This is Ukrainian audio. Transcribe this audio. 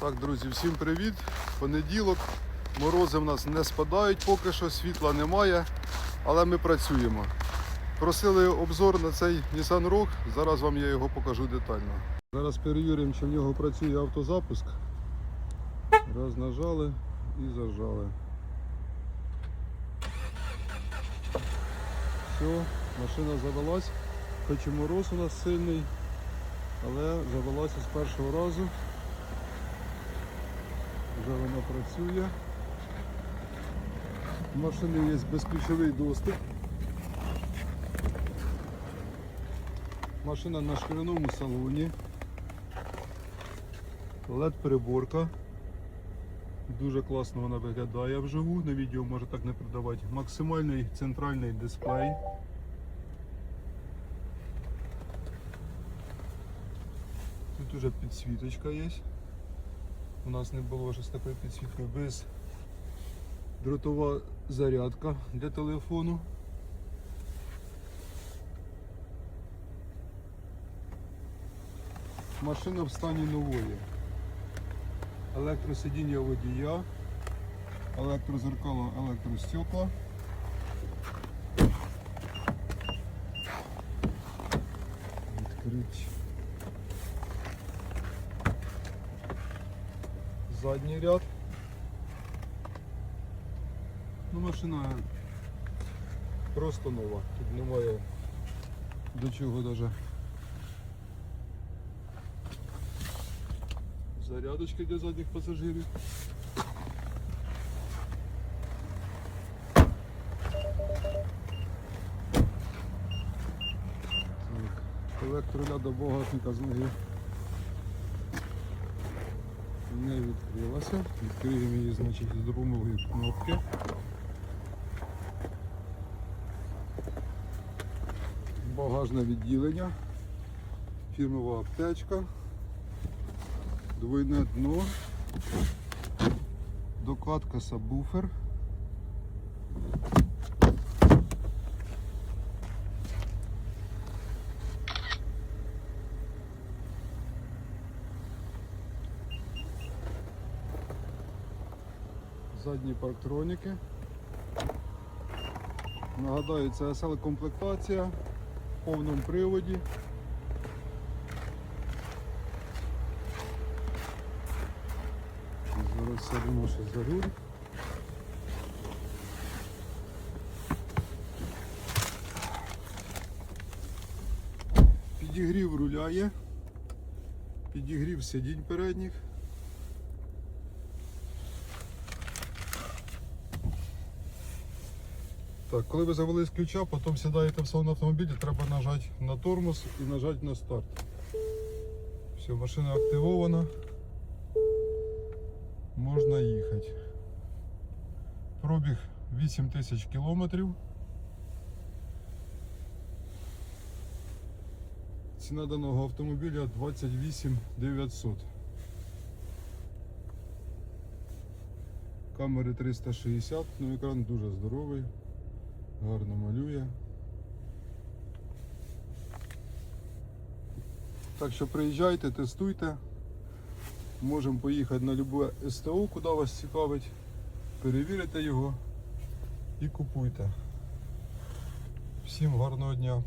Так, друзі, всім привіт. Понеділок. Морози в нас не спадають, поки що світла немає, але ми працюємо. Просили обзор на цей Nissan Rogue, зараз вам я його покажу детально. Зараз перевіримо, чи в нього працює автозапуск. Раз нажали і зажали. Все, машина завелась. Хоч і мороз у нас сильний, але завелася з першого разу. Вже вона працює. У машини є безключовий доступ. Машина на шкіряному салоні. led переборка. Дуже класно вона виглядає вживу. На відео може так не передавати. Максимальний центральний дисплей. Тут уже підсвіточка є. У нас не було ще з такою підсвіткою без дротова зарядка для телефону. Машина в стані нової. Електросидіння водія, електрозеркало, електростекла. Відкрити. Задній ряд. Ну, машина просто нова. Тут немає до чого даже зарядочки для задніх пасажирів. Так, Електроляда багатника з ноги не відкрилася. Відкриємо її, значить, з допомогою кнопки. Багажне відділення, фірмова аптечка, двойне дно, докладка сабвуфер. Задні парктроніки. Нагадаю, це SL комплектація в повному приводі. Зараз сядемо ще за руль. Підігрів руля є, підігрів сидінь передніх. Так, коли ви завели з ключа, потім сідаєте в салон автомобіля, треба нажати на тормоз і нажати на старт. Все, машина активована. Можна їхати. Пробіг 8 тисяч кілометрів. Ціна даного автомобіля 28 900. Камери 360, ну екран дуже здоровий гарно малює. Так що приїжджайте, тестуйте. Можемо поїхати на любе СТО, куди вас цікавить. Перевірите його і купуйте. Всім гарного дня!